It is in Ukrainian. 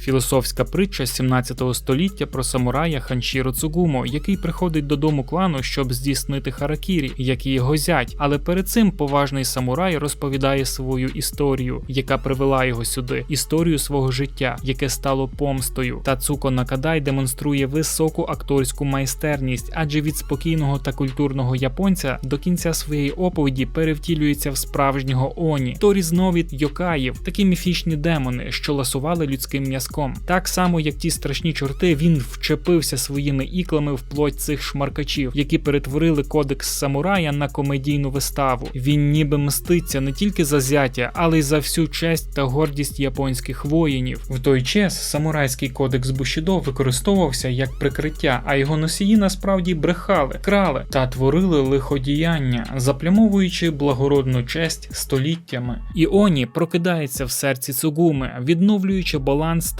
Філософська притча 17 століття про самурая Ханшіро Цугумо, який приходить додому клану, щоб здійснити харакірі, як і його зять. Але перед цим поважний самурай розповідає свою історію, яка привела його сюди, історію свого життя, яке стало помстою. Тацуко Накадай демонструє високу акторську майстерність, адже від спокійного та культурного японця до кінця своєї оповіді перевтілюється в справжнього Оні. То різновид йокаїв, такі міфічні демони, що ласували людським м'язком. Так само, як ті страшні чорти, він вчепився своїми іклами в плоть цих шмаркачів, які перетворили кодекс самурая на комедійну виставу. Він ніби мститься не тільки за зятя, але й за всю честь та гордість японських воїнів. В той час самурайський кодекс Бушідо використовувався як прикриття, а його носії насправді брехали, крали та творили лиходіяння, заплямовуючи благородну честь століттями. І Оні прокидається в серці Цугуми, відновлюючи баланс